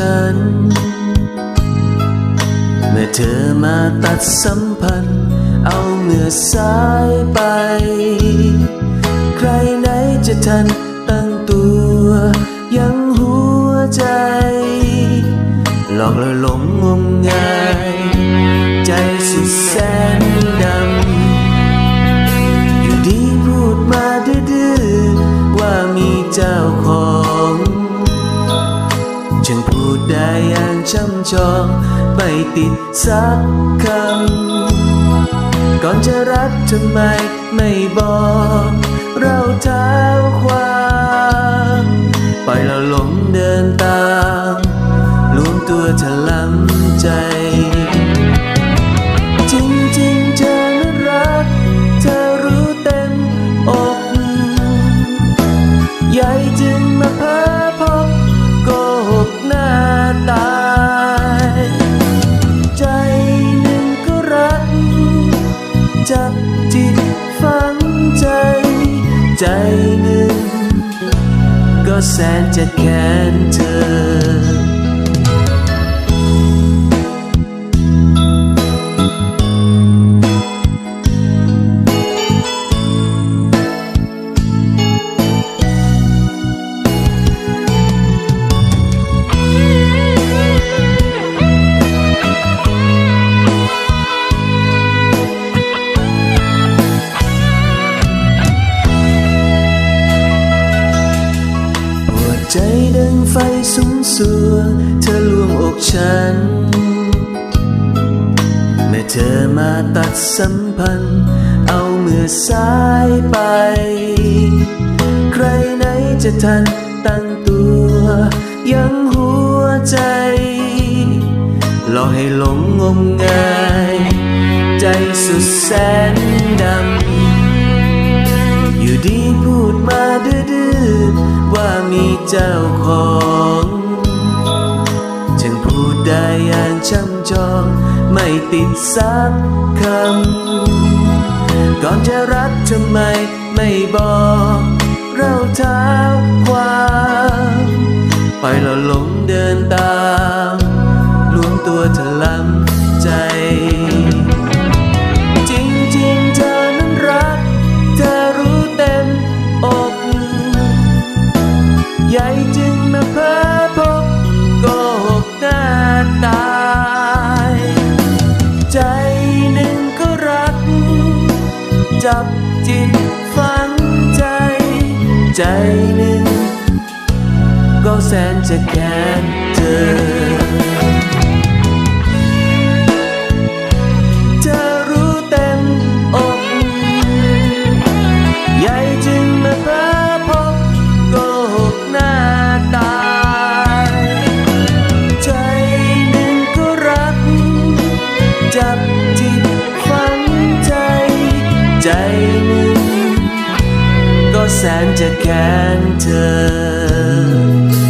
ฉัน เมื่อเธอมาตัดสัมพันธ์ เอาเมื่อสายไป ใครไหนจะทันตั้งตัว ยังหัวใจ หลอกและหลงงมงาย ไม่ติดสักคำ ก่อนจะรักทำไมไม่บอก เราเท้าความปล่อยเรา จับจิตฝังใจ ใจหนึ่ง ก็แสนจะแค้นเธอ สุมสัวเธอลวงอกฉัน เมื่อเธอมาตัดสัมพันธ์ เอาเมื่อสายไป ใครไหนจะทันตั้งตัว ยังหัวใจหลอกให้หลงงมงาย ใจสุดแสนดำ อยู่ดีพูดมาดื้อๆว่ามีเจ้าของ ไม่ติดสักคำ ก่อนจะรักทำไมไม่บอก เราเท้าความปล่อยเราหลงเดินตามรวมตัวถลำใจ จริงๆเธอนั้นรัก เธอรู้เต็มอกใหญ่จึงมาเพ้ จับจิตฝังใจ ใจหนึ่งก็แสนจะแค้นเธอ ก็แสนจะแค้นเธอ